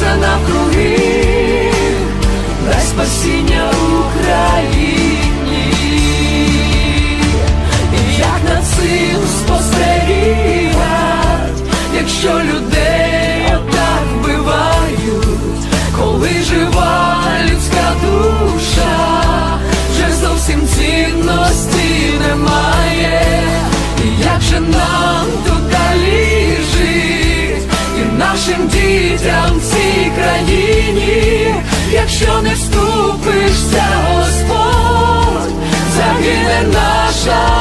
змінився навкруги, дай спасіння Україні, нашим дітям в цій країні, якщо не вступишся, Господь, загине наша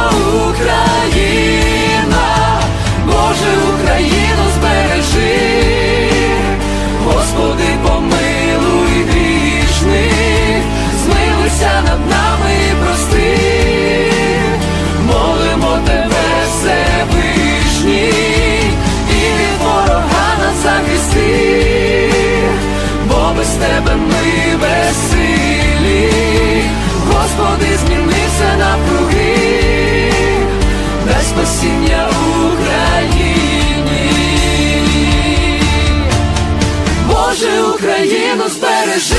Україну збережи,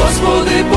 Господи.